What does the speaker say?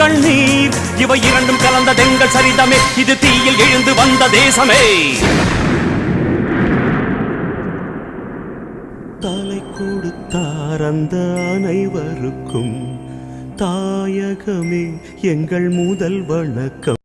கண்ணீர் இவை இரண்டும் கலந்த தெங்கள் சரிதமே. இது தீயில் எழுந்து வந்த தேசமே. தலை கொடுத்தார் அந்த அனைவருக்கும். தாயகமே எங்கள் முதல் வணக்கம்.